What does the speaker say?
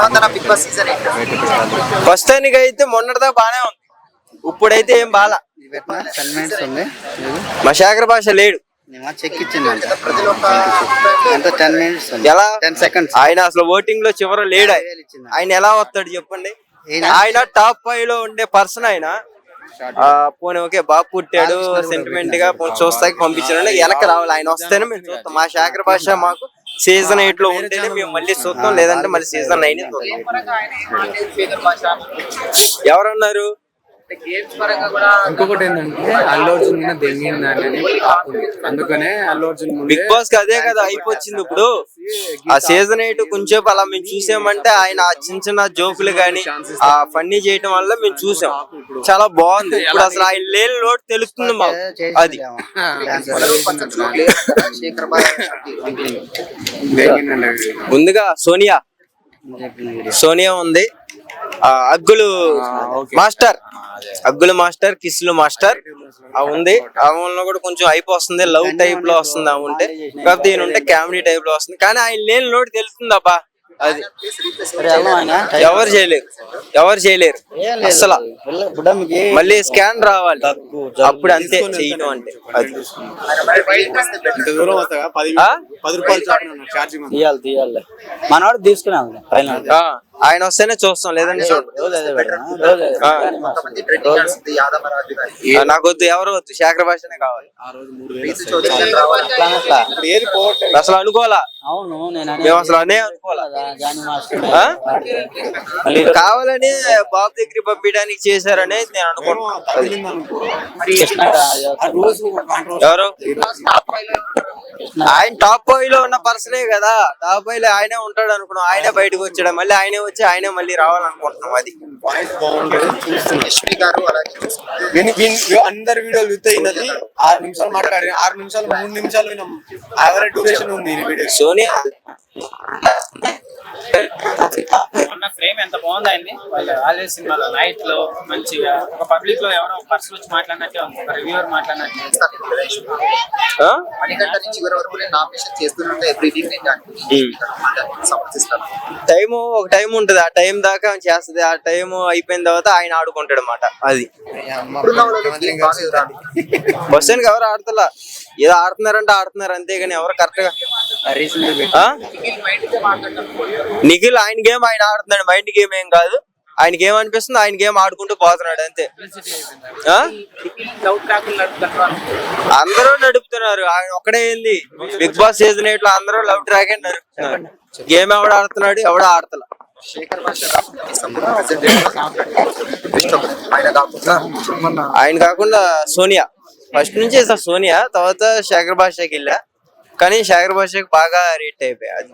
ఎలా ఉందన్న big Boss season eight ప్రస్తుతానికి అయితే మొన్నటిదా బానే ఉంది. ఇప్పుడైతే ఏం బాలా. మా శేఖర భాష లేడు. ఎలా ఆయన అసలు ఓటింగ్లో చివర లేడు. ఆయన. ఎలా వస్తాడు చెప్పండి? ఆయన టాప్ ఫైవ్లో ఉండే పర్సన్ ఆయన. ఆ, పోనీ ఓకే బాగా పుట్టాడు సెంటిమెంట్గా పోనీ చూస్తాకి పంపించాడు. వెనక రావాలి. ఆయన వస్తేనే మేము చూస్తాం. మా శేఖర భాష మాకు సీజన్ ఎయిట్లో ఉంటేనే మేము మళ్ళీ చూస్తాం లేదంటే మళ్ళీ సీజన్ నైన్ ఎవరన్నారు? ఇంకొకటి ఏంటంటే అల్లు అర్జున్ మీద దెంగిందని అందుకనే అల్లు అర్జున్ ముందే బిగ్ బాస్కి అదే కదా అయిపోయింది ఇప్పుడు. ఆ సీజన్ ఎయిట్ కొంచెం అలా మేము చూసామంటే ఆయన ఆ చిన్న చిన్న జోకులు గాని ఆ ఫన్నీ చేయటం వల్ల మేము చూసాం. చాలా బాగుంది. ఇప్పుడు అసలు ఆయన లేని లోటు తెలుస్తుంది మాకు. అది. ముందుగా సోనియా. సోనియా ఉంది. అగ్గులు మాస్టర్. అగ్గులు మాస్టర్ కిస్లు మాస్టర్. ఆ ఉంది ఆ వల్ల కూడా కొంచెం హైప్ వస్తుంది లవ్ టైప్లో వస్తుంది ఆ ఉంటే. కాకపోతే ఈయన ఉంటే కామెడీ టైప్లో వస్తుంది. కానీ ఆయన లేని లోటు తెలుస్తుంది అబ్బా. అది. ఎవరు చేయలేరు. ఎవరు చేయలేరు. అసలు మళ్ళీ స్కాన్ రావాలి. అప్పుడు అంతే చేయటం అంటే. అది. మనవాడు తీసుకున్నాం ఆ, ఆయన వస్తేనే చూస్తాం ఆ, నాకు వద్దు ఎవరు వద్దు శేఖర భాషనే కావాలి. అసలు అనుకోవాలా? అవును నేను మేము అసలు అనే అనుకోవాలా? కావాలని బాబు దగ్గర పంపించడానికి చేశారని నేను అనుకుంటున్నాను తగిలింది అనుకో. ఆ రోజు controversy. ఎవరు? ఆయన టాప్ ఫైవ్లో ఉన్న పర్సనే కదా. టాప్ ఫైవ్లో ఆయనే ఉంటాడు అనుకున్నాం. ఆయనే బయటకు వచ్చాడు. మళ్ళీ ఆయనే వచ్చి ఆయనే మళ్ళీ రావాలనుకుంటున్నాం అది. అందరి వీడియోలు చూస్తే ఈయనది ఆరు నిమిషాలు మాట్లాడి ఆరు నిమిషాలు మూడు నిమిషాలు యావరేజ్ డ్యూరేషన్ ఉంది ఈ వీడియో సోనియా ఉన్న ఫ్రేమ్ ఎంత వాళ్ళు ఆల్వేస్ సినిమాలో నైట్లో మంచిగా ఒక పబ్లిక్లో ఎవరో పర్సన్ వచ్చి మాట్లాడినట్టే ఉంది. ఒక రివ్యూవర్ మాట్లాడినట్టే ఆ? మణికంఠ నుంచి చివరి వరకు నేను నామినేషన్ చేస్తుంటే ఎవ్రీ వీక్ నేను దానికి సమర్థిస్తాను. టైము ఒక టైం ఉంటది. ఆ టైం దాకా ఆమె చేస్తది. ఆ టైం అయిపోయిన తర్వాత ఆయన ఆడుకుంటాడు అనమాట అది. రా. క్వశ్చన్ ఎవరు ఆడుతలా? ఏదో ఆడుతున్నారంటే ఆడుతున్నారు. అంతేగాని ఎవరు కరెక్ట్గా? నిఖిల్ ఆయన గేమ్ ఆయన ఆడుతున్నాడు. మైండ్ గేమ్ ఏం కాదు. ఆయనకి గేమ్ అనిపిస్తుంది. ఆయన గేమ్ ఆడుకుంటూ పోతున్నాడు. అంతే. అందరూ నడుపుతున్నారు. ఆయన ఒక్కడే ఏంది? బిగ్ బాస్ సీజన్ ఎయిట్లో అందరూ లవ్ ట్రాక్ నడుపుతున్నారు. గేమ్ ఎవడ ఆడుతున్నాడు? ఎవడ ఆడతల. ఆయన కాకుండా సోనియా. ఫస్ట్ నుంచి సోనియా తర్వాత శేఖర్ భాషకి వెళ్ళా. కానీ శేఖర్ భాషకి బాగా రీట్ అయిపోయా అది